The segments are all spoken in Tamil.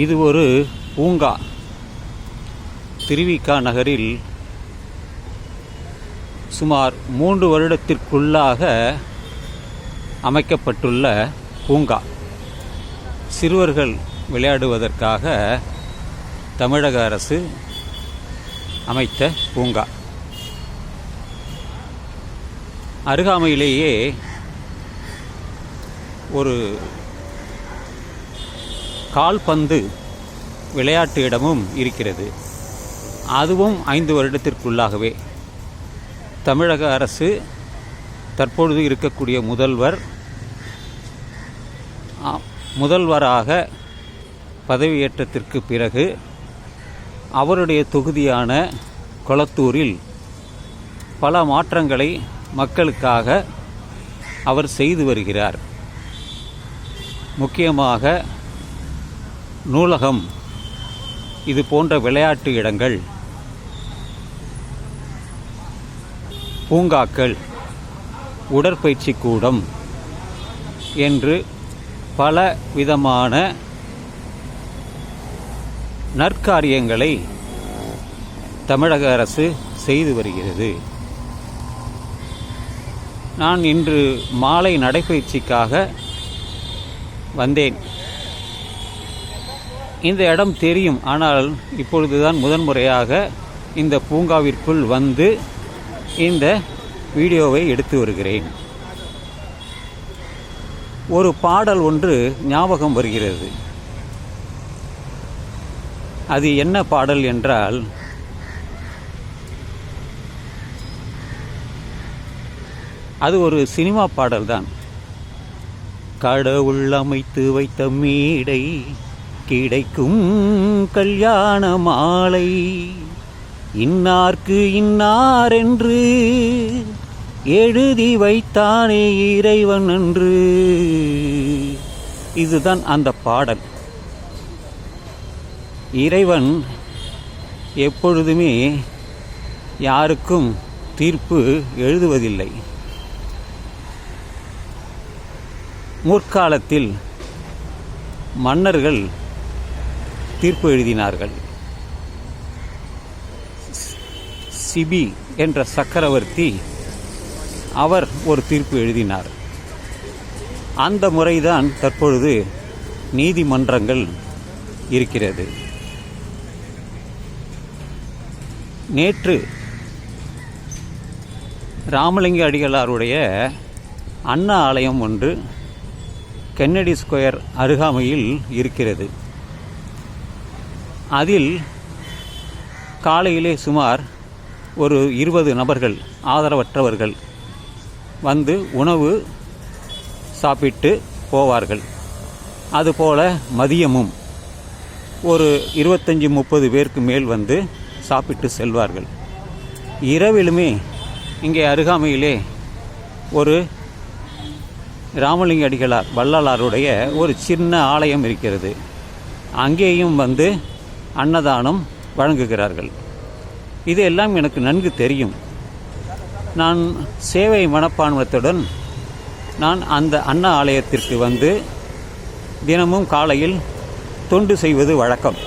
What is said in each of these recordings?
இது ஒரு பூங்கா. திருவிக்கா நகரில் சுமார் மூன்று வருடத்திற்குள்ளாக அமைக்கப்பட்டுள்ள பூங்கா. சிறுவர்கள் விளையாடுவதற்காக தமிழக அரசு அமைத்த பூங்கா. அருகாமையிலேயே ஒரு கால்பந்து விளையாட்டு இடமும் இருக்கிறது. அதுவும் ஐந்து வருடத்திற்குள்ளாகவே. தமிழக அரசு தற்பொழுது இருக்கக்கூடிய முதல்வர் முதல்வராக பதவியேற்றத்திற்கு பிறகு அவருடைய தொகுதியான கொளத்தூரில் பல மாற்றங்களை மக்களுக்காக அவர் செய்து வருகிறார். முக்கியமாக நூலகம். இது போன்ற விளையாட்டு இடங்கள். பூங்காக்கள். உடற்பயிற்சி கூடம். என்று பல விதமான நற்காரியங்களை தமிழக அரசு செய்து வருகிறது. நான் இன்று மாலை நடைப்பயிற்சிக்காக வந்தேன். இந்த இடம் தெரியும். ஆனால் இப்பொழுதுதான் முதன்முறையாக இந்த பூங்காவிற்குள் வந்து இந்த வீடியோவை எடுத்து வருகிறேன். ஒரு பாடல் ஒன்று ஞாபகம் வருகிறது. அது என்ன பாடல் என்றால் அது ஒரு சினிமா பாடல் தான் கடவுள் அமைத்து வைத்த மேடை கிடைக்கும் கல்யாண மாலை. இன்னார்க்கு இன்னாரென்று எழுதி வைத்தானே இறைவன் என்று. இதுதான் அந்த பாடல். இறைவன் எப்பொழுதுமே யாருக்கும் தீர்ப்பு எழுதுவதில்லை. முற்காலத்தில் மன்னர்கள் தீர்ப்பு எழுதினார்கள். சிபி என்ற சக்கரவர்த்தி அவர் ஒரு தீர்ப்பு எழுதினார். அந்த முறைதான் தற்பொழுது நீதிமன்றங்கள் இருக்கிறது. நேற்று ராமலிங்க அடிகளாருடைய அண்ணா ஆலயம் ஒன்று கென்னடி ஸ்கொயர் அருகாமையில் இருக்கிறது. அதில் காலையிலே சுமார் ஒரு இருபது நபர்கள் ஆதரவற்றவர்கள் வந்து உணவு சாப்பிட்டு போவார்கள். அதுபோல மதியமும் ஒரு இருபத்தஞ்சி முப்பது பேருக்கு மேல் வந்து சாப்பிட்டு செல்வார்கள். இரவிலுமே இங்கே அருகாமையிலே ஒரு ராமலிங்க அடிகளார் வள்ளலாருடைய ஒரு சின்ன ஆலயம் இருக்கிறது. அங்கேயும் வந்து அன்னதானம் வழங்குகிறார்கள். இதெல்லாம் எனக்கு நன்கு தெரியும். நான் சேவை மனப்பான்மத்துடன் நான் அந்த அன்ன ஆலயத்திற்கு வந்து தினமும் காலையில் தொண்டு செய்வது வழக்கம்.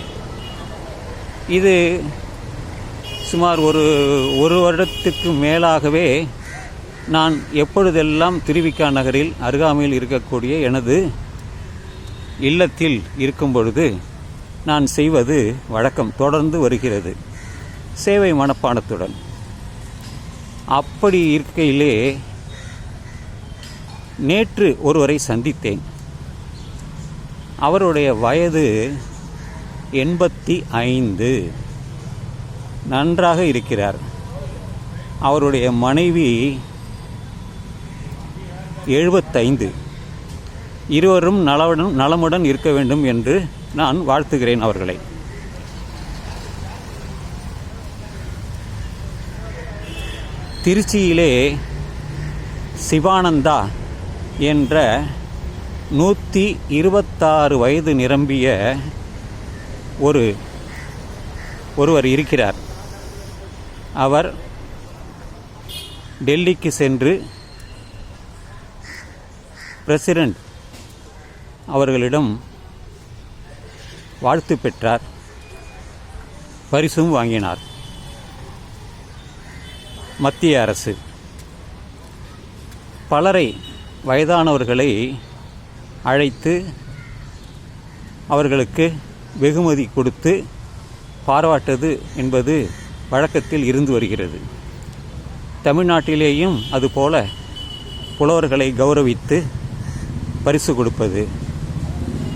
இது சுமார் ஒரு ஒரு வருடத்துக்கு மேலாகவே நான் எப்பொழுதெல்லாம் திருவிக்கா நகரில் அருகாமையில் இருக்கக்கூடிய எனது இல்லத்தில் இருக்கும் பொழுது நான் செய்வது வழக்கம் தொடர்ந்து வருகிறது. சேவை மனப்பானத்துடன் அப்படி இருக்கையிலே நேற்று ஒருவரை சந்தித்தேன். அவருடைய வயது எண்பத்தி ஐந்து. நன்றாக இருக்கிறார். அவருடைய மனைவி எழுபத்தைந்து. இருவரும் நலவுடன் நலமுடன் இருக்க வேண்டும் என்று நான் வாழ்த்துகிறேன் அவர்களை. திருச்சியிலே சிவானந்தா என்ற நூற்றி இருபத்தாறு வயது நிரம்பிய ஒரு ஒருவர் இருக்கிறார். அவர் டெல்லிக்கு சென்று பிரசிடெண்ட் அவர்களிடம் வாழ்த்து பெற்றார். பரிசும் வாங்கினார். மத்திய அரசு. பலரை வயதானவர்களை அழைத்து அவர்களுக்கு வெகுமதி கொடுத்து பாராட்டுவது என்பது வழக்கத்தில் இருந்து வருகிறது. தமிழ்நாட்டிலேயும் அதுபோல புலவர்களை கௌரவித்து பரிசு கொடுப்பது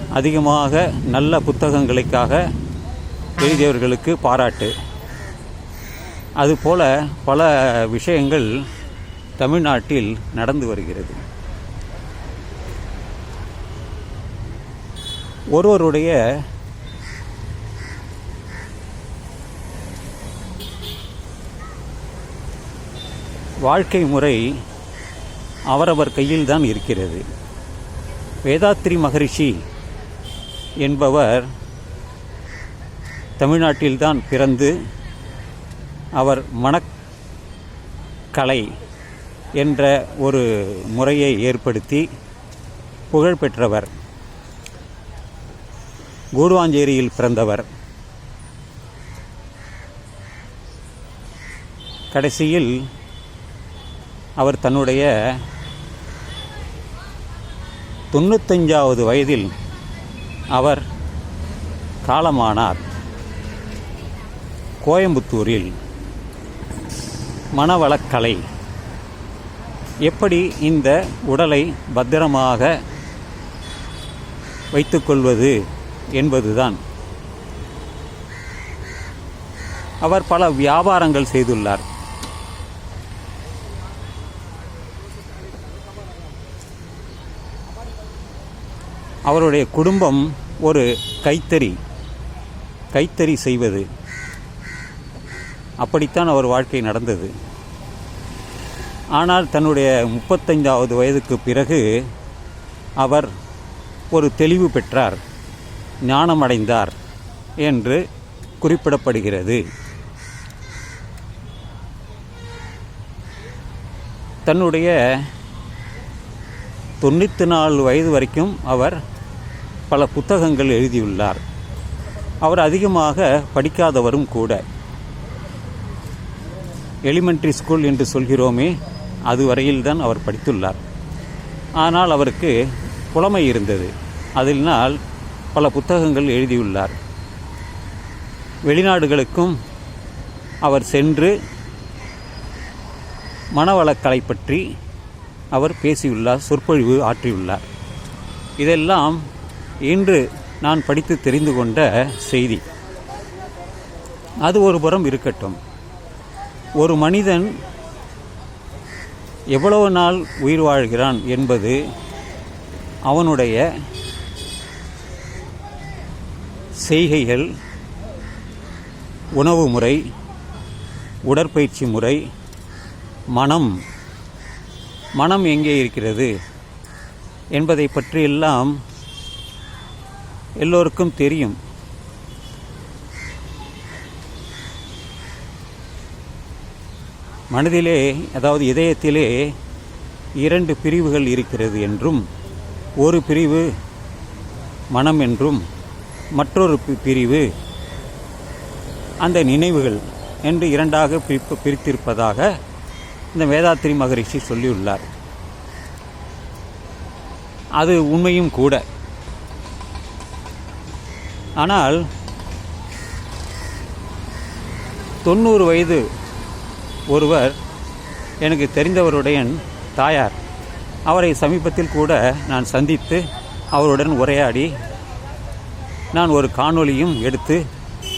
அதிகமாக நல்ல புத்தகங்களுக்காக எழுதியவர்களுக்கு பாராட்டு. அதுபோல பல விஷயங்கள் தமிழ்நாட்டில் நடந்து வருகிறது. ஒருவருடைய வாழ்க்கை முறை அவரவர் கையில்தான் இருக்கிறது. வேதாத்ரி மகரிஷி என்பவர் தமிழ்நாட்டில்தான் பிறந்து அவர் மணக்கலை என்ற ஒரு முறையை ஏற்படுத்தி புகழ்பெற்றவர் கூடுவாஞ்சேரியில் பிறந்தவர். கடைசியில் அவர் தன்னுடைய தொண்ணூத்தஞ்சாவது வயதில் அவர் காலமானார். கோயம்புத்தூரில் மனவளக்கலை எப்படி இந்த உடலை பத்திரமாக வைத்துக்கொள்வது என்பதுதான். அவர் பல வியாபாரங்கள் செய்துள்ளார். அவருடைய குடும்பம் ஒரு கைத்தறி. கைத்தறி செய்வது. அப்படித்தான் அவர் வாழ்க்கை நடந்தது. ஆனால் தன்னுடைய முப்பத்தைந்தாவது வயதுக்கு பிறகு அவர் ஒரு தெளிவு பெற்றார். ஞானமடைந்தார் என்று குறிப்பிடப்படுகிறது. தன்னுடைய தொண்ணூற்றி நாலு வயது வரைக்கும் அவர் பல புத்தகங்கள் எழுதியுள்ளார். அவர் அதிகமாக படிக்காதவரும் கூட. எலிமெண்ட்ரி ஸ்கூல் என்று சொல்கிறோமே அதுவரையில்தான் அவர் படித்துள்ளார். ஆனால் அவருக்கு புலமை இருந்தது. அதனால் பல புத்தகங்கள் எழுதியுள்ளார். வெளிநாடுகளுக்கும் அவர் சென்று மனவளக்கலை பற்றி அவர் பேசியுள்ளார் சொற்பொழிவு ஆற்றியுள்ளார். இதெல்லாம் இன்று நான் படித்து தெரிந்து கொண்ட செய்தி. அது ஒரு புறம் இருக்கட்டும். ஒரு மனிதன் எவ்வளவு நாள் உயிர் வாழ்கிறான் என்பது அவனுடைய செய்கைகள் உணவு முறை உடற்பயிற்சி முறை மனம் மனம் எங்கே இருக்கிறது என்பதை பற்றியெல்லாம் எல்லோருக்கும் தெரியும். மனதிலே அதாவது இதயத்திலே இரண்டு பிரிவுகள் இருக்கிறது என்றும் ஒரு பிரிவு மனம் என்றும் மற்றொரு பிரிவு அந்த நினைவுகள் என்று இரண்டாக பிரிப்பு பிரித்திருப்பதாக இந்த வேதாத்திரி மகரிஷி சொல்லியுள்ளார். அது உண்மையும் கூட. ஆனால் தொண்ணூறு வயது ஒருவர் எனக்கு தெரிந்தவருடைய தாயார் அவரை சமீபத்தில் கூட நான் சந்தித்து அவருடன் உரையாடி நான் ஒரு காணொளியும் எடுத்து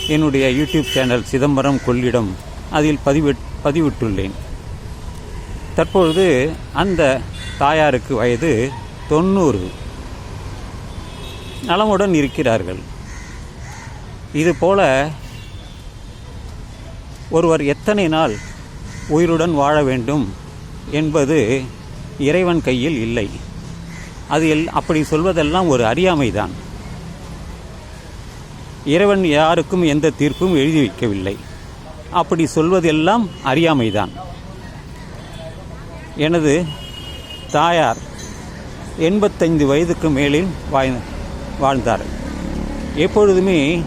என்னுடைய யூடியூப் சேனல் சிதம்பரம் கொள்ளிடம் அதில் பதிவிட் பதிவிட்டுள்ளேன். தற்பொழுது அந்த தாயாருக்கு வயது தொண்ணூறு. நலமுடன் இருக்கிறார்கள். இதுபோல ஒருவர் எத்தனை நாள் உயிருடன் வாழ வேண்டும் என்பது இறைவன் கையில் இல்லை. அதில் அப்படி சொல்வதெல்லாம் ஒரு அறியாமைதான். இறைவன் யாருக்கும் எந்த தீர்ப்பும் எழுதி வைக்கவில்லை. அப்படி சொல்வதெல்லாம் அறியாமைதான். எனது தாயார் எண்பத்தைந்து வயதுக்கு மேலில் வாய் வாழ்ந்தார். எப்பொழுதுமே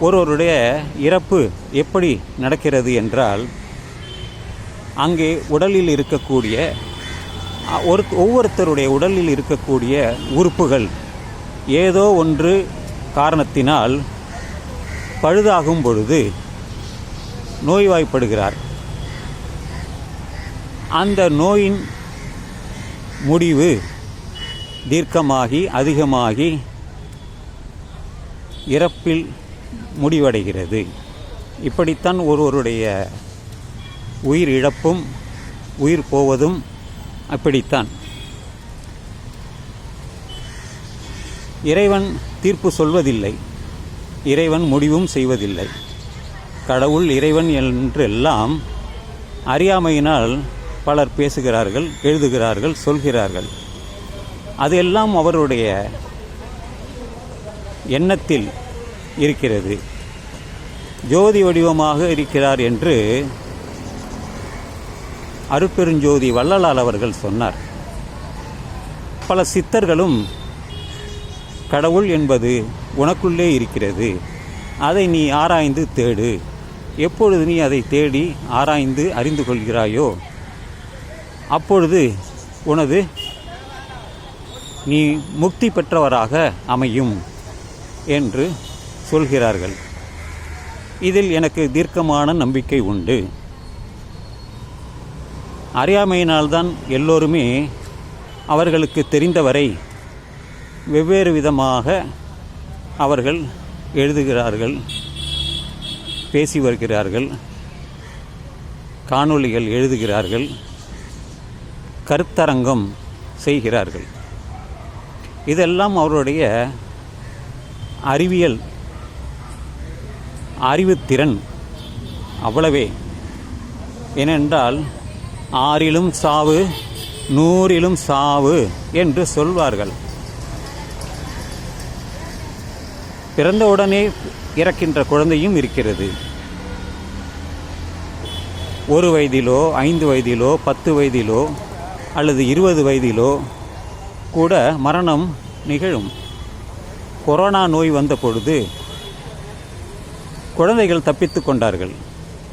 ஒருவருடைய இறப்பு எப்படி நடக்கிறது என்றால் அங்கே உடலில் இருக்கக்கூடிய ஒரு ஒவ்வொருத்தருடைய உடலில் இருக்கக்கூடிய உறுப்புகள் ஏதோ ஒன்று காரணத்தினால் பழுதாகும் பொழுது நோய்வாய்ப்படுகிறார். அந்த நோயின் முடிவு தீர்க்கமாகி அதிகமாகி இறப்பில் முடிவடைகிறது. இப்படித்தான் ஒருவருடைய உயிர் இழப்பும் உயிர் போவதும் அப்படித்தான். இறைவன் தீர்ப்பு சொல்வதில்லை. இறைவன் முடிவும் செய்வதில்லை. கடவுள் இறைவன் என்றெல்லாம் அறியாமையினால் பலர் பேசுகிறார்கள் எழுதுகிறார்கள் சொல்கிறார்கள். அதெல்லாம் அவருடைய எண்ணத்தில் இருக்கிறது. ஜோதி வடிவமாக இருக்கிறார் என்று அருப்பெருஞ்சோதி வள்ளலால் அவர்கள் சொன்னார். பல சித்தர்களும் கடவுள் என்பது உனக்குள்ளே இருக்கிறது. அதை நீ ஆராய்ந்து தேடு. எப்பொழுது நீ அதை தேடி ஆராய்ந்து அறிந்து கொள்கிறாயோ அப்பொழுது உனது நீ முக்தி பெற்றவராக அமையும் என்று சொல்கிறார்கள். இதில் எனக்கு தீர்க்கமான நம்பிக்கை உண்டு. அறியாமையினால்தான் எல்லோருமே அவர்களுக்கு தெரிந்தவரை வெவ்வேறு விதமாக அவர்கள் எழுதுகிறார்கள் பேசி வருகிறார்கள் காணொளிகள் எழுதுகிறார்கள். கருத்தரங்கம் செய்கிறார்கள். இதெல்லாம் அவருடைய அறிவியல் அறிவுத்திறன் அவ்வளவே. ஏனென்றால் ஆறிலும் சாவு நூறிலும் சாவு என்று சொல்வார்கள். பிறந்தவுடனே இறக்கின்ற குழந்தையும் இருக்கிறது. ஒரு வயதிலோ ஐந்து வயதிலோ பத்து வயதிலோ அல்லது இருபது வயதிலோ கூட மரணம் நிகழும். கொரோனா நோய் வந்த பொழுது குழந்தைகள் தப்பித்து கொண்டார்கள்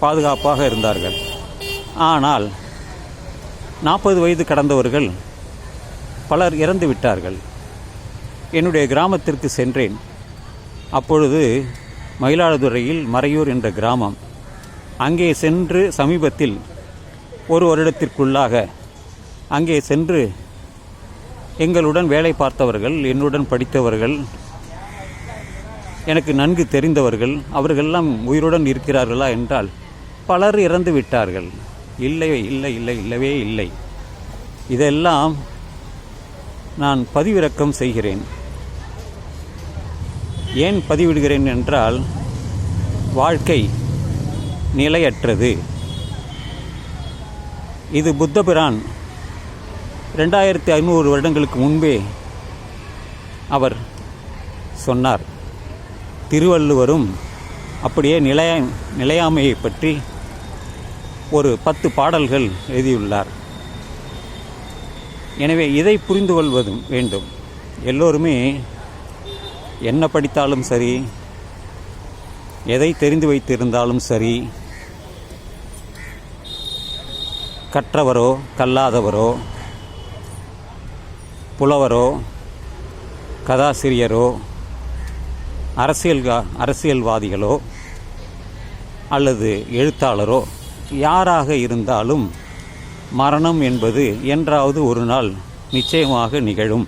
பாதுகாப்பாக இருந்தார்கள். ஆனால் நாற்பது வயது கடந்தவர்கள் பலர் இறந்து விட்டார்கள். என்னுடைய கிராமத்திற்கு சென்றேன். அப்பொழுது மயிலாடுதுறையில் மறையூர் என்ற கிராமம் அங்கே சென்று சமீபத்தில் ஒரு வருடத்திற்குள்ளாக அங்கே சென்று எங்களுடன் வேலை பார்த்தவர்கள் என்னுடன் படித்தவர்கள் எனக்கு நன்கு தெரிந்தவர்கள் அவர்களெல்லாம் உயிருடன் இருக்கிறார்களா என்றால் பலர் இறந்து விட்டார்கள். இல்லை இல்லை இல்லை இல்லவே இல்லை. இதெல்லாம் நான் பதிவிறக்கம் செய்கிறேன். ஏன் பதிவிடுகிறேன் என்றால் வாழ்க்கை நிலையற்றது. இது புத்தபிரான் ரெண்டாயிரத்தி ஐநூறு வருடங்களுக்கு முன்பே அவர் சொன்னார் திருவள்ளுவரும் அப்படியே நிலைய நிலையாமையை பற்றி ஒரு பத்து பாடல்கள் எழுதியுள்ளார். எனவே இதை புரிந்து கொள்வதும் வேண்டும். எல்லோருமே என்ன படித்தாலும் சரி எதை தெரிந்து வைத்திருந்தாலும் சரி கற்றவரோ கல்லாதவரோ புலவரோ கதாசிரியரோ அரசியல் அரசியல்வாதிகளோ அல்லது எழுத்தாளரோ யாராக இருந்தாலும் மரணம் என்பது என்றாவது ஒரு நாள் நிச்சயமாக நிகழும்.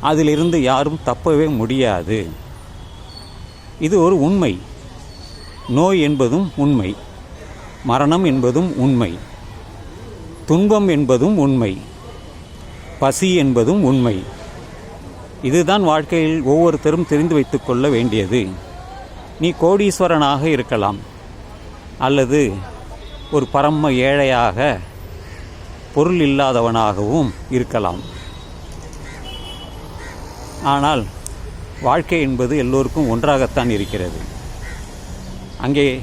அதிலிருந்து யாரும் தப்பவே முடியாது. இது ஒரு உண்மை. நோய் என்பதும் உண்மை. மரணம் என்பதும் உண்மை. துன்பம் என்பதும் உண்மை. பசி என்பதும் உண்மை. இதுதான் வாழ்க்கையில் ஒவ்வொருத்தரும் தெரிந்து வைத்துக்கொள்ள வேண்டியது. நீ கோடீஸ்வரனாக இருக்கலாம். அல்லது ஒரு பரம ஏழையாக பொருள் இல்லாதவனாகவும் இருக்கலாம். ஆனால் வாழ்க்கை என்பது எல்லோருக்கும் ஒன்றாகத்தான் இருக்கிறது. அங்கே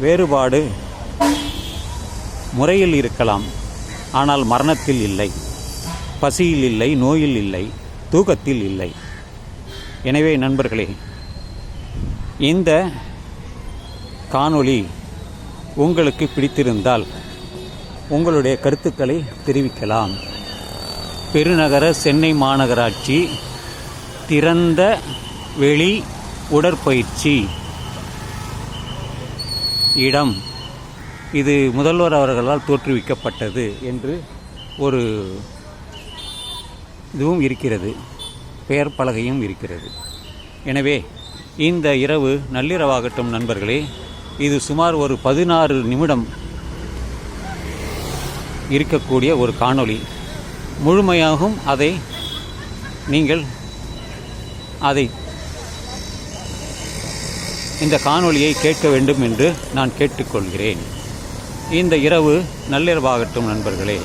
வேறுபாடு முறையில் இருக்கலாம். ஆனால் மரணத்தில் இல்லை. பசியில் இல்லை நோயில் இல்லை தூக்கத்தில் இல்லை. எனவே நண்பர்களே இந்த காணொளி உங்களுக்கு பிடித்திருந்தால் உங்களுடைய கருத்துக்களை தெரிவிக்கலாம். பெருநகர சென்னை மாநகராட்சி திறந்த வெளி உடற்பயிற்சி இடம். இது முதல்வர் அவர்களால் தோற்றுவிக்கப்பட்டது என்று ஒரு இதுவும் இருக்கிறது. பெயர் பலகையும் இருக்கிறது. எனவே இந்த இரவு நள்ளிரவாகட்டும் நண்பர்களே இது சுமார் ஒரு பதினாறு நிமிடம் இருக்கக்கூடிய ஒரு காணொளி. முழுமையாகவும் அதை நீங்கள் அதை இந்த காணொளியை கேட்க வேண்டும் என்று நான் கேட்டுக்கொள்கிறேன். இந்த இரவு நள்ளிரவாகட்டும் நண்பர்களே.